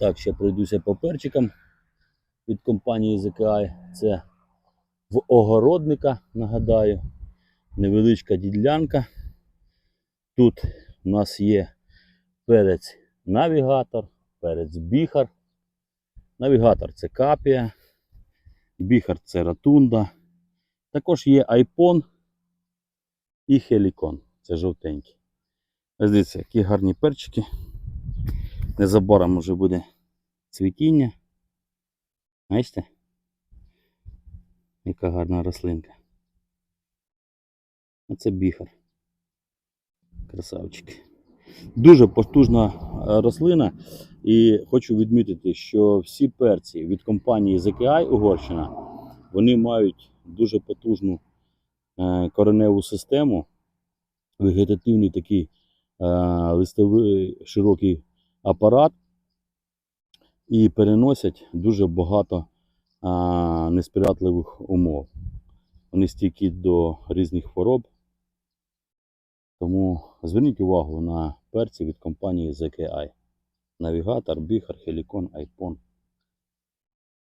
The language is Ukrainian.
Так, ще пройдуся по перчикам від компанії ZKI. Це в огородника, нагадаю, невеличка ділянка. Тут у нас є перець навігатор, перець біхар. Навігатор це капія, біхар це ратунда. Також є айпон і хелікон. Це жовтенький. Дивіться, які гарні перчики. Незабаром вже буде цвітіння. Бачите? Яка гарна рослинка. Оце біхар. Красавчик. Дуже потужна е, рослина. І хочу відмітити, що всі перці від компанії ZKI Угорщина вони мають дуже потужну е, кореневу систему, вегетативний такий е, листовий широкий апарат і переносять дуже багато а, несприятливих умов. Вони стійкі до різних хвороб. Тому зверніть увагу на перці від компанії ZKI. Навігатор, біхар, хелікон, айпон.